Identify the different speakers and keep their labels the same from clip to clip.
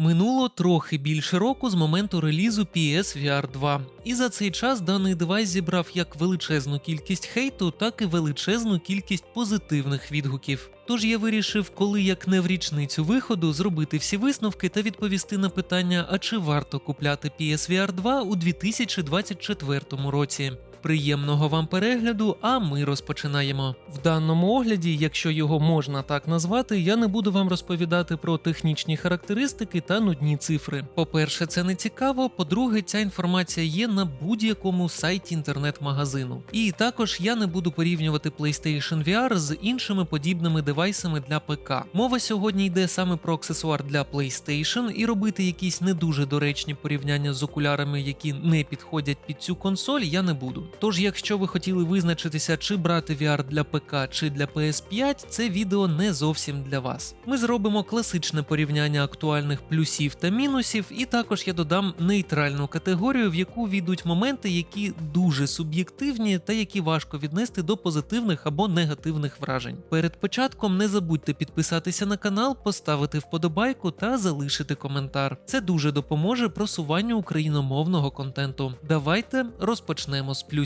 Speaker 1: Минуло трохи більше року з моменту релізу PSVR 2, і за цей час даний девайс зібрав як величезну кількість хейту, так і величезну кількість позитивних відгуків. Тож я вирішив, коли як не в річницю виходу, зробити всі висновки та відповісти на питання, а чи варто купляти PSVR 2 у 2024 році. Приємного вам перегляду, а ми розпочинаємо. В даному огляді, якщо його можна так назвати, я не буду вам розповідати про технічні характеристики та нудні цифри. По-перше, це не цікаво. По-друге, ця інформація є на будь-якому сайті інтернет-магазину. І також я не буду порівнювати PlayStation VR з іншими подібними девайсами для ПК. Мова сьогодні йде саме про аксесуар для PlayStation, і робити якісь не дуже доречні порівняння з окулярами, які не підходять під цю консоль, я не буду. Тож, якщо ви хотіли визначитися, чи брати VR для ПК чи для PS5, це відео не зовсім для вас. Ми зробимо класичне порівняння актуальних плюсів та мінусів, і також я додам нейтральну категорію, в яку війдуть моменти, які дуже суб'єктивні та які важко віднести до позитивних або негативних вражень. Перед початком не забудьте підписатися на канал, поставити вподобайку та залишити коментар. Це дуже допоможе просуванню україномовного контенту. Давайте розпочнемо з плюсів.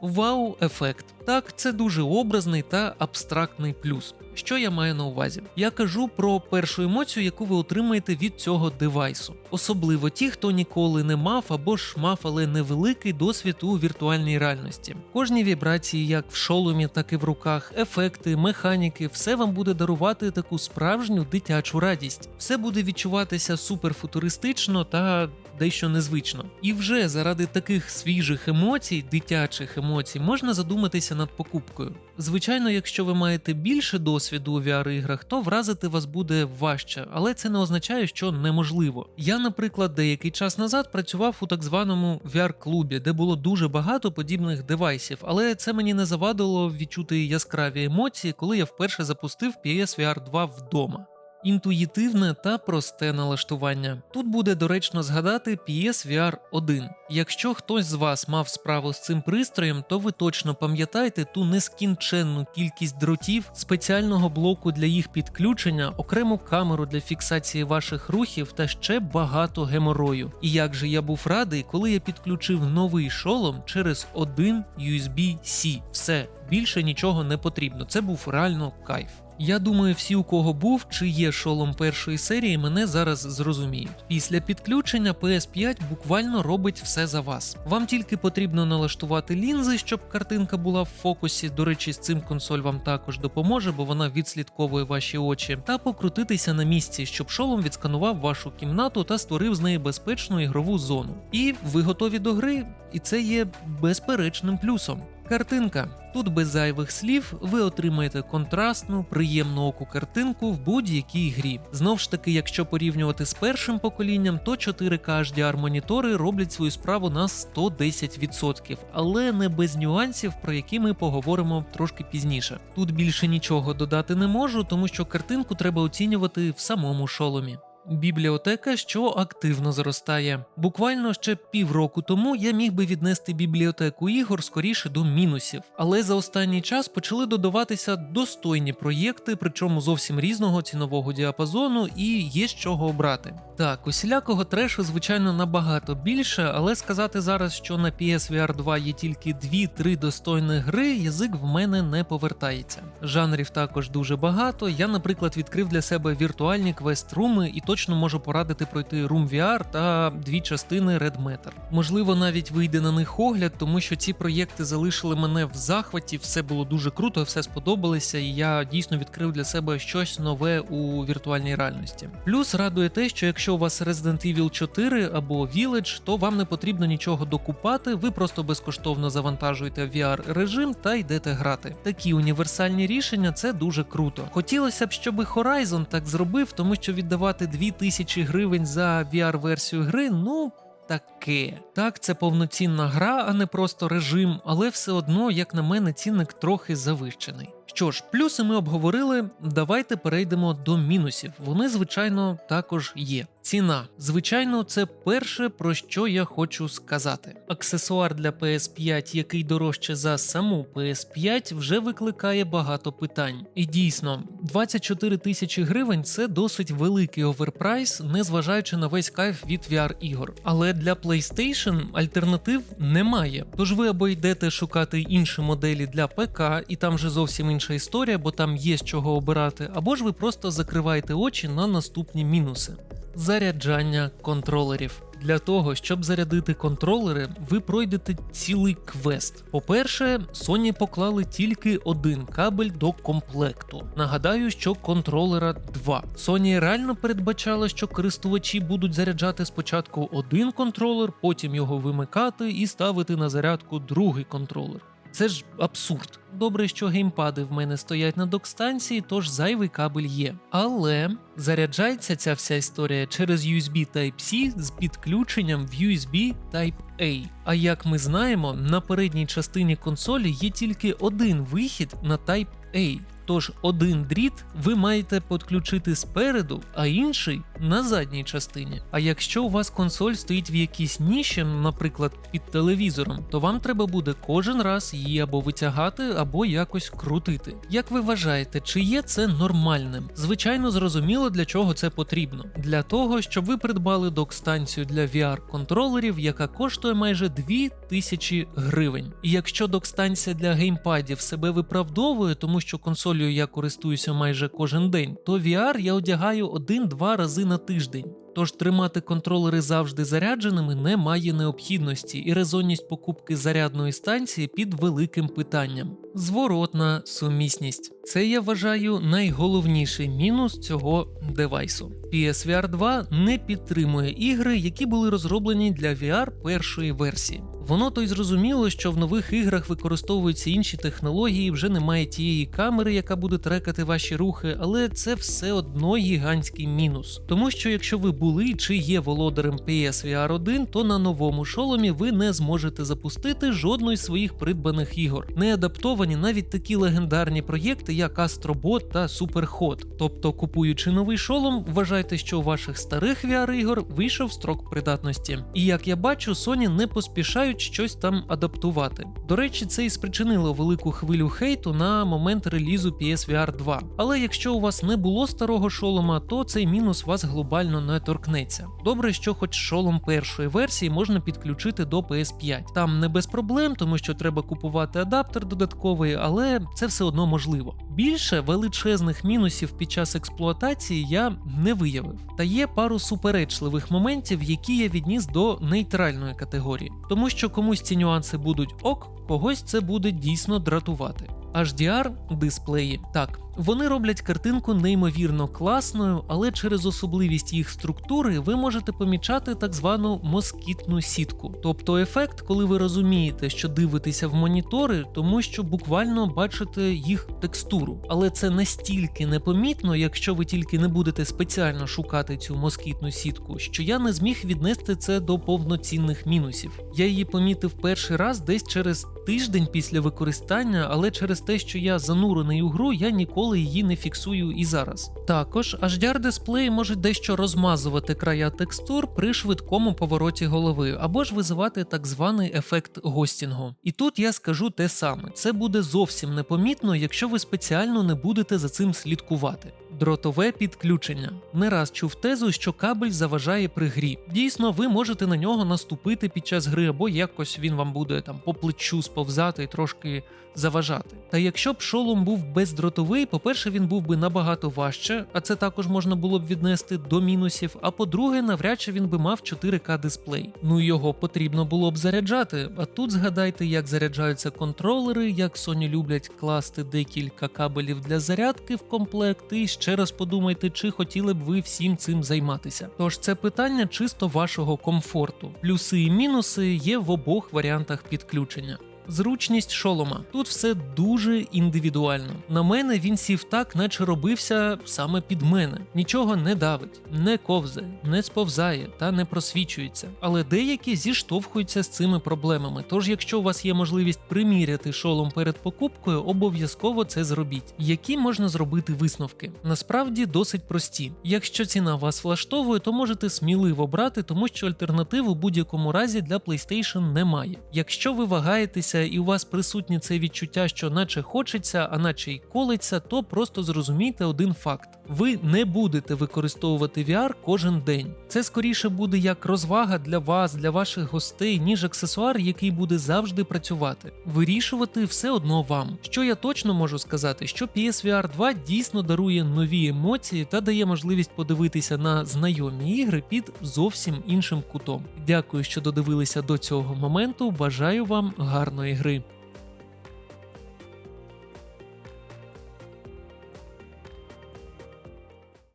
Speaker 1: Вау-ефект. Так, це дуже образний та абстрактний плюс. Що я маю на увазі? Я кажу про першу емоцію, яку ви отримаєте від цього девайсу, особливо ті, хто ніколи не мав або ж мав, але невеликий досвід у віртуальній реальності. Кожні вібрації, як в шоломі, так і в руках, ефекти, механіки, все вам буде дарувати таку справжню дитячу радість. Все буде відчуватися суперфутуристично та дещо незвично. І вже заради таких свіжих емоцій, дитячих емоцій, можна задуматися над покупкою. Звичайно, якщо ви маєте більше досвіду у VR-іграх, то вразити вас буде важче, але це не означає, що неможливо. Я, наприклад, деякий час назад працював у так званому VR-клубі, де було дуже багато подібних девайсів, але це мені не завадило відчути яскраві емоції, коли я вперше запустив PSVR 2 вдома. Інтуїтивне та просте налаштування. Тут буде доречно згадати PSVR 1. Якщо хтось з вас мав справу з цим пристроєм, то ви точно пам'ятаєте ту нескінченну кількість дротів, спеціального блоку для їх підключення, окрему камеру для фіксації ваших рухів та ще багато геморою. І як же я був радий, коли я підключив новий шолом через один USB-C. Все, більше нічого не потрібно. Це був реально кайф. Я думаю, всі, у кого був чи є шолом першої серії, мене зараз зрозуміють. Після підключення PS5 буквально робить все за вас. Вам тільки потрібно налаштувати лінзи, щоб картинка була в фокусі. До речі, з цим консоль вам також допоможе, бо вона відслідковує ваші очі, та покрутитися на місці, щоб шолом відсканував вашу кімнату та створив з неї безпечну ігрову зону. І ви готові до гри, і це є безперечним плюсом. Картинка. Тут без зайвих слів ви отримаєте контрастну, приємну оку картинку в будь-якій грі. Знов ж таки, якщо порівнювати з першим поколінням, то 4К HDR монітори роблять свою справу на 110%, але не без нюансів, про які ми поговоримо трошки пізніше. Тут більше нічого додати не можу, тому що картинку треба оцінювати в самому шоломі. Бібліотека, що активно зростає. Буквально ще півроку тому я міг би віднести бібліотеку ігор скоріше до мінусів, але за останній час почали додаватися достойні проєкти, причому зовсім різного цінового діапазону, і є з чого обрати. Так, усілякого трешу, звичайно, набагато більше, але сказати зараз, що на PSVR 2 є тільки 2-3 достойні гри, язик в мене не повертається. Жанрів також дуже багато. Я, наприклад, відкрив для себе віртуальні квест-руми і точно можу порадити пройти Room VR та дві частини Red Matter. Можливо, навіть вийде на них огляд, тому що ці проєкти залишили мене в захваті, все було дуже круто, все сподобалося, і я дійсно відкрив для себе щось нове у віртуальній реальності. Плюс радує те, що якщо у вас Resident Evil 4 або Village, то вам не потрібно нічого докупати, ви просто безкоштовно завантажуєте VR режим та йдете грати. Такі універсальні рішення це дуже круто. Хотілося б, щоб Horizon так зробив, тому що віддавати 2000 гривень за VR-версію гри, ну. Таке. Так, це повноцінна гра, а не просто режим, але все одно, як на мене, цінник трохи завищений. Що ж, плюси ми обговорили. Давайте перейдемо до мінусів. Вони, звичайно, також є. Ціна. Звичайно, це перше, про що я хочу сказати. Аксесуар для PS5, який дорожче за саму PS5, вже викликає багато питань. І дійсно, 24 тисячі гривень це досить великий оверпрайс, незважаючи на весь кайф від VR-ігор. Але для PlayStation альтернатив немає. Тож ви або йдете шукати інші моделі для ПК, і там вже зовсім інша історія, бо там є з чого обирати, або ж ви просто закриваєте очі на наступні мінуси. Заряджання контролерів. Для того, щоб зарядити контролери, ви пройдете цілий квест. По-перше, Sony поклали тільки один кабель до комплекту. Нагадаю, що контролера два. Sony реально передбачала, що користувачі будуть заряджати спочатку один контролер, потім його вимикати і ставити на зарядку другий контролер. Це ж абсурд. Добре, що геймпади в мене стоять на док-станції, тож зайвий кабель є. Але заряджається ця вся історія через USB Type-C з підключенням в USB Type-A. А як ми знаємо, на передній частині консолі є тільки один вихід на Type-A. Тож один дріт ви маєте підключити спереду, а інший на задній частині. А якщо у вас консоль стоїть в якійсь ніші, наприклад, під телевізором, то вам треба буде кожен раз її або витягати, або якось крутити. Як ви вважаєте, чи є це нормальним? Звичайно, зрозуміло, для чого це потрібно. Для того, щоб ви придбали док-станцію для VR-контролерів, яка коштує майже 2000 гривень. І якщо док-станція для геймпадів себе виправдовує, тому що консоль я користуюся майже кожен день, то VR я одягаю один-два рази на тиждень. Тож тримати контролери завжди зарядженими немає необхідності, і резонність покупки зарядної станції під великим питанням. Зворотна сумісність. Це я вважаю найголовніший мінус цього девайсу. PSVR 2 не підтримує ігри, які були розроблені для VR першої версії. Воно то й зрозуміло, що в нових іграх використовуються інші технології, вже немає тієї камери, яка буде трекати ваші рухи, але це все одно гігантський мінус. Тому що якщо ви були чи є володарем PSVR 1, то на новому шоломі ви не зможете запустити жодної з своїх придбаних ігор. Не адаптовані навіть такі легендарні проєкти, як Astrobot та Superhot. Тобто, купуючи новий шолом, вважайте, що у ваших старих VR-ігор вийшов строк придатності. І як я бачу, Sony не поспішають щось там адаптувати. До речі, це і спричинило велику хвилю хейту на момент релізу PSVR 2. Але якщо у вас не було старого шолома, то цей мінус вас глобально не торкнеться. Добре, що хоч шолом першої версії можна підключити до PS5. Там не без проблем, тому що треба купувати адаптер додатковий, але це все одно можливо. Більше величезних мінусів під час експлуатації я не виявив. Та є пару суперечливих моментів, які я відніс до нейтральної категорії, тому що комусь ці нюанси будуть ок, когось це буде дійсно дратувати. HDR дисплеї. Так, вони роблять картинку неймовірно класною, але через особливість їх структури ви можете помічати так звану москітну сітку, тобто ефект, коли ви розумієте, що дивитеся в монітори, тому що буквально бачите їх текстуру. Але це настільки непомітно, якщо ви тільки не будете спеціально шукати цю москітну сітку, що я не зміг віднести це до повноцінних мінусів. Я її помітив перший раз десь через тиждень після використання, але через те, що я занурений у гру, я ніколи її не фіксую і зараз. Також HDR дисплеї можуть дещо розмазувати края текстур при швидкому повороті голови, або ж визивати так званий ефект гостінгу. І тут я скажу те саме: це буде зовсім непомітно, якщо ви спеціально не будете за цим слідкувати. Дротове підключення. Не раз чув тезу, що кабель заважає при грі. Дійсно, ви можете на нього наступити під час гри, або якось він вам буде там по плечу сповзати і трошки заважати. Та якщо б шолом був бездротовий, по-перше, він був би набагато важче, а це також можна було б віднести до мінусів. А по-друге, навряд чи він би мав 4К дисплей. Ну його потрібно було б заряджати. А тут згадайте, як заряджаються контролери, як Sony люблять класти декілька кабелів для зарядки в комплект, і ще раз подумайте, чи хотіли б ви всім цим займатися. Тож це питання чисто вашого комфорту. Плюси і мінуси є в обох варіантах підключення. Зручність шолома. Тут все дуже індивідуально. На мене він сів так, наче робився саме під мене. Нічого не давить, не ковзає, не сповзає та не просвічується. Але деякі зіштовхуються з цими проблемами. Тож, якщо у вас є можливість приміряти шолом перед покупкою, обов'язково це зробіть. Які можна зробити висновки? Насправді досить прості. Якщо ціна вас влаштовує, то можете сміливо брати, тому що альтернатив у будь-якому разі для PlayStation немає. Якщо ви вагаєтеся і у вас присутнє це відчуття, що наче хочеться, а наче й колиться, то просто зрозумійте один факт: ви не будете використовувати VR кожен день. Це скоріше буде як розвага для вас, для ваших гостей, ніж аксесуар, який буде завжди працювати. Вирішувати все одно вам. Що я точно можу сказати, що PSVR 2 дійсно дарує нові емоції та дає можливість подивитися на знайомі ігри під зовсім іншим кутом. Дякую, що додивилися до цього моменту. Бажаю вам гарної гри.